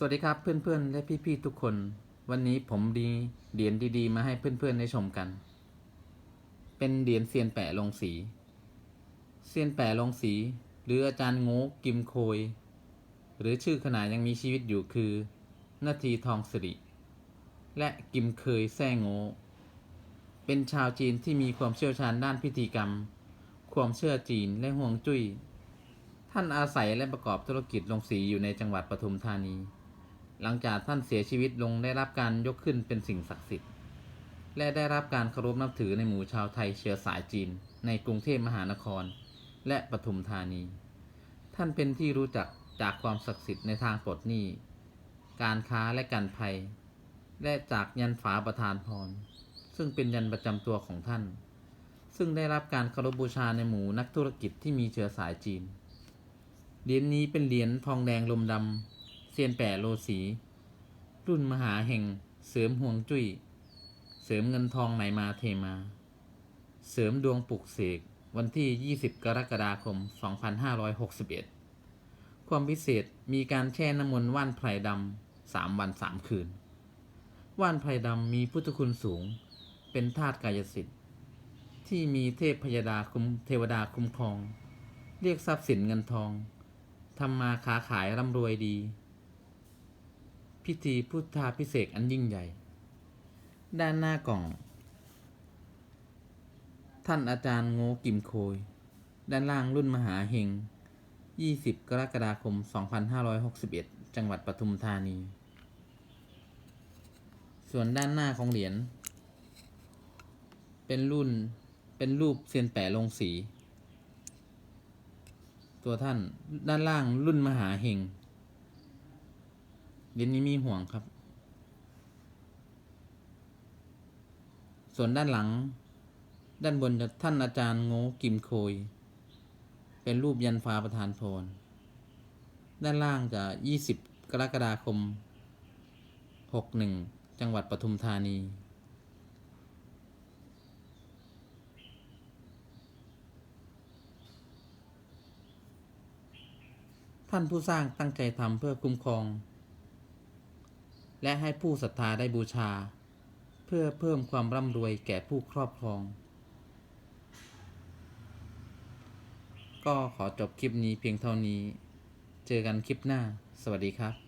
สวัสดีครับเพื่อนๆ และพี่ๆทุกคน วันนี้ผมดีเหรียญดีๆ มาให้เพื่อนๆได้ชมกัน เป็นเหรียญเซียนแปะลงสีเซียนแปะลงสี หรืออาจารย์โง่กิมโคย หรือชื่อขนาดยังมีชีวิตอยู่คือนาทีทองสิริ และกิมเคยแซ่โง่เป็นชาวจีนที่มีความเชี่ยวชาญด้านพิธีกรรม ความเชื่อจีนและห่วงจุ้ยท่านอาศัยและประกอบธุรกิจลงสีอยู่ในจังหวัดปทุมธานี หลังจากท่านเสียชีวิตลงได้รับการยกขึ้นเป็นสิ่งศักดิ์สิทธิ์ และได้รับการเคารพนับถือในหมู่ชาวไทยเชื้อสายจีน ในกรุงเทพมหานคร และปทุมธานี ท่านเป็นที่รู้จักจากความศักดิ์สิทธิ์ในทางปลดหนี้ การค้าและการภัย และจากยันฝาประธานพร ซึ่งเป็นยันประจำตัวของท่าน ซึ่งได้รับการเคารพบูชาในหมู่นักธุรกิจที่มีเชื้อสายจีน เหรียญนี้เป็นเหรียญทองแดงลมดำ ซียนแปะโลสี รุ่นมหาแห่งเสริมห่วงจุ้ย เสริมเงินทองไหลมาเทมา เสริมดวงปลุกเสกวันที่ 20 กรกฎาคม 2561 ความพิเศษมีการแช่น้ำมนต์ว่านไพรดำสามวันสามคืน ว่านไพรดำมีพุทธคุณสูง เป็นธาตุกายสิทธิ์ ที่มีเทพพยดาคุมเทวดาคุ้มครอง เรียกทรัพย์สินเงินทองทำมาค้าขายร่ำรวยดี พิธีพุทธาพิเศษอันยิ่งใหญ่ ด้านหน้ากล่อง ท่านอาจารย์โง่กิมโคย ด้านล่างรุ่นมหาเฮง 20 กรกฎาคม 2561 จังหวัดปทุมธานี ส่วนด้านหน้าของเหรียญ เป็นรุ่น เป็นรูปเซียนแปะลงสี ตัวท่านด้านล่างรุ่นมหาเฮง เหรียญนี้มีห่วงครับ ส่วนด้านหลัง ด้านบนจะท่านอาจารย์โง่กิมโคย เป็นรูปยันฟ้าประธานพร ด้านล่างจะ 20 กรกฎาคม 61 จังหวัดปทุมธานีท่านผู้สร้างตั้งใจทำเพื่อคุ้มครอง และให้ผู้ศรัทธาได้บูชา เพื่อเพิ่มความร่ำรวยแก่ผู้ครอบครอง ก็ขอจบคลิปนี้เพียงเท่านี้ เจอกันคลิปหน้า สวัสดีครับ